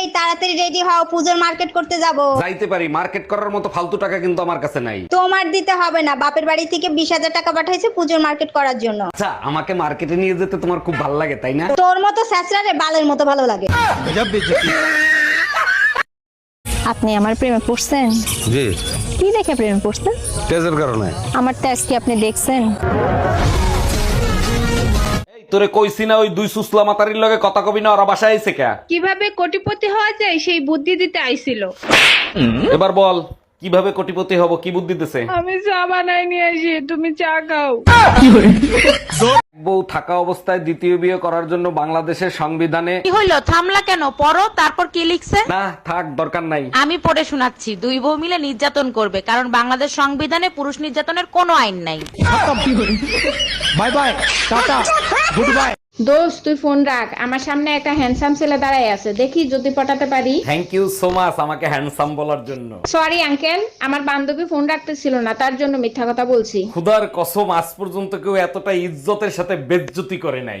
এই তাড়াতাড়ি রেডি হও পুজোর মার্কেট করতে যাব। যাইতে পারি মার্কেট করার মতো ফালতু টাকা কিন্তু আমার কাছে নাই। তোমার দিতে হবে না বাপের বাড়ি থেকে বিশ হাজার টাকা পাঠাইছে পুজোর মার্কেট করার জন্য। আচ্ছা আমাকে মার্কেটে নিয়ে যেতে তোমার খুব ভালো লাগে তাই না? তোর মতো স্যাঁচড়ারে বালের মতো ভালো লাগে। আপনি আমার প্রেমে পড়ছেন? জি। কি দেখে প্রেমে পড়ছেন? তেজের কারণে। আমার তেজ কি আপনি দেখছেন। তোরে কইছি না ওই দুই সুসলা মাতারির লগে কথা কবি না ওরা বাসায় আইছে কে? কীভাবে কোটিপতি হওয়া যায় সেই বুদ্ধি দিতে আইছিল। এবার বল কীভাবে কোটিপতি হব কি বুদ্ধি দিতেছে? আমি চা বানাই নিয়ে আসি তুমি চা খাও। বউ থাকা অবস্থায় দ্বিতীয় বিয়ে করার জন্য বাংলাদেশের সংবিধানে কি হইল? থামলা কেন? পড়ো তারপর কি লিখছে? না থাক দরকার নাই। আমি পড়ে শোনাচ্ছি। দুই বউ মিলে নির্যাতন করবে কারণ বাংলাদেশ সংবিধানে পুরুষ নির্যাতনের কোনো আইন নাই। দোস্ত তুই ফোন রাখ। আমার সামনে একটা হ্যান্ডসাম ছেলে দাঁড়ায় আছে। দেখি যদি পটাতে পারি। থ্যাংক ইউ সো মাচ আমাকে হ্যান্ডসাম বলার জন্য। সরি আঙ্কেল আমার বান্ধবী ফোন রাখতেছিল না তার জন্য মিথ্যা কথা বলছি। খুদার কসম আজ পর্যন্ত কেউ এতটা ইজ্জতের সাথে বেজ্জতি করে নাই।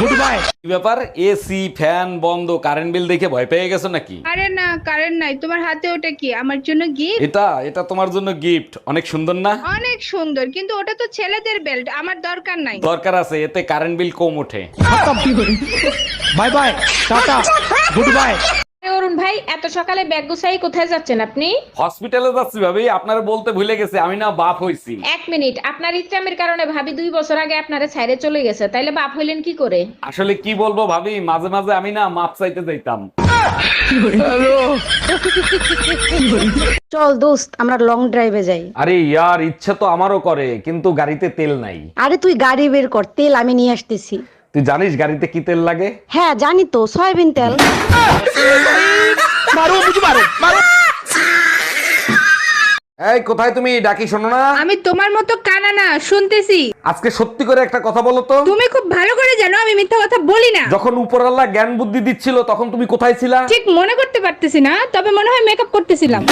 গুড বাই কি ব্যাপার? এসি ফ্যান বন্ধ কারেন্ট বিল দেখে ভয় পেয়ে গেছো নাকি? আরে না কারেন্ট নাই। তোমার হাতে ওটা কি? আমার জন্য গিফট এটা এটা তোমার জন্য গিফট অনেক সুন্দর না? অনেক সুন্দর কিন্তু ওটা তো ছেলেদের বেল্ট আমার দরকার নাই। দরকার আছে এতে কারেন্ট বিল কম ওঠে। অরুণ ভাই এত সকালে ব্যাগ গুছাই কোথায় যাচ্ছেন আপনি? হসপিটালে যাচ্ছি ভাবি আপনারা বলতে ভুলে গেছে আমি না বাপ হইছি। এক মিনিট আপনার ইচ্ছামের কারণে ভাবি দুই বছর আগে আপনারে ছাইরে চলে গেছে তাইলে বাপ হইলেন কি করে? আসলে কি বলব ভাবি মাঝে মাঝে আমি না মাপ চাইতে যাইতাম। চল দোস্ত আমরা লং ড্রাইভে যাই। আরে ইয়ার ইচ্ছে তো আমারও করে কিন্তু গাড়িতে তেল নাই। আরে তুই গাড়ি বের কর তেল আমি নিয়ে আসতেছি। তুই জানিস গাড়িতে কি তেল লাগে? হ্যাঁ জানি তো সয়াবিন তেল। এই কোথায় তুমি? ডাকি শোনো না। আমি তোমার মতো কানা না শুনতেছি। আজকে সত্যি করে একটা কথা বলো তো। তুমি খুব ভালো করে জানো আমি মিথ্যা কথা বলি না। যখন উপরাল্লাহ জ্ঞান বুদ্ধি দিচ্ছিল তখন তুমি কোথায় ছিলা? ঠিক মনে করতে পারতেছি না তবে মনে হয় মেকআপ করতেছিলাম।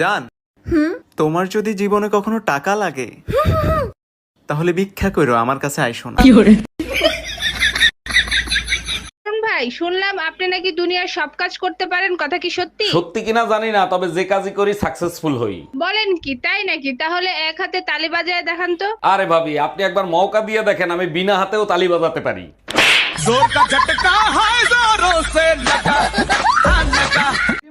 জান হুম? তোমার যদি জীবনে কখনো টাকা লাগে তাহলে ভিক্ষা করো আমার কাছে আইসো না। ভাই শুনলাম আপনি নাকি দুনিয়ার সব কাজ করতে পারেন কথা কি সত্যি? সত্যি কিনা জানি না তবে যে কাজই করি সাকসেসফুল হই। বলেন কি তাই নাকি? তাহলে এক হাতে তালি বাজায় দেখান তো। আরে ভাবি আপনি একবার মৌকা দিয়ে দেখেন আমি বিনা হাতেও তালি বাজাতে পারি। কি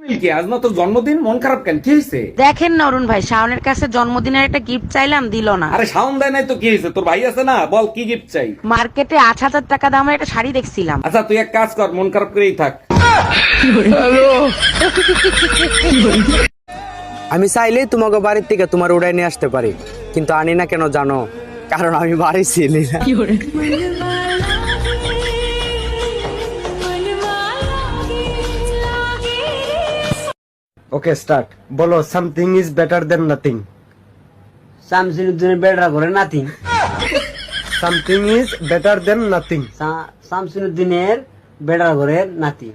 আজ না তোর জন্মদিন? মন খারাপ কেন? কি হয়েছে দেখেন না অরুণ ভাই শাওনের কাছে জন্মদিনের একটা গিফট চাইলাম দিল না। আরে সাউন্ড দেয় নাই তো কি হয়েছে তোর ভাই আছে না? বল কি গিফট চাই? মার্কেটে আট হাজার টাকা দামের একটা শাড়ি দেখছিলাম। আচ্ছা তুই এক কাজ কর মন খারাপ করেই থাক। আমি চাইলে তোমাকে বাড়ির থেকে তোমার উড়াই নিয়ে আসতে পারি কিন্তু আনি না কেন জানো? কারণ আমি বাড়ি ছিলি না। ওকে স্টার্ট বলো something is better than nothing something is better করে nothing something is better than nothing শামসিনুদ্দিনের better করে নাতি